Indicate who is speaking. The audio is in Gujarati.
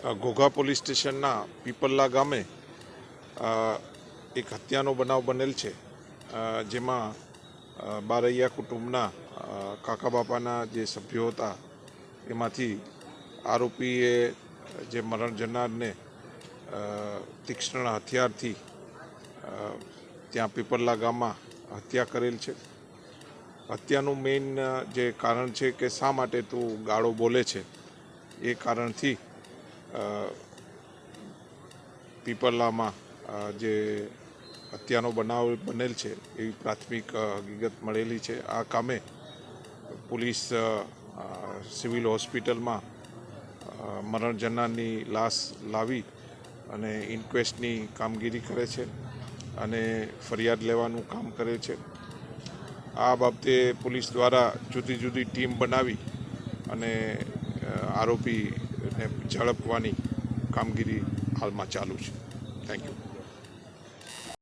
Speaker 1: ઘોઘા પોલીસ સ્ટેશનના પીપલ્લા ગામે એક હત્યાનો બનાવ બનેલ છે. જેમાં બારૈયા કુટુંબના કાકા બાપાના જે સભ્યો હતા, એમાંથી આરોપીએ જે મરણ જનારને તીક્ષ્ણ હથિયારથી ત્યાં પીપલ્લા ગામમાં હત્યા કરેલ છે. હત્યાનું મેઇન જે કારણ છે કે શા માટે તું ગાળો બોલે છે, એ કારણથી અ, જે હત્યાનો બનાવ બનેલ છે એવી પ્રાથમિક હકીકત મળેલી છે. આ કામે પોલીસ સિવિલ હોસ્પિટલમાં મરણજનારની મરણ જનારની લાશ લાવી અને ઇન્ક્વેસ્ટની કામગીરી કરે છે અને ફરિયાદ લેવાનું કામ કરે છે. આ બાબતે પોલીસ દ્વારા જુદી જુદી ટીમ બનાવી અને આરોપીને ઝડપવાની કામગીરી હાલમાં ચાલુ છે. Thank you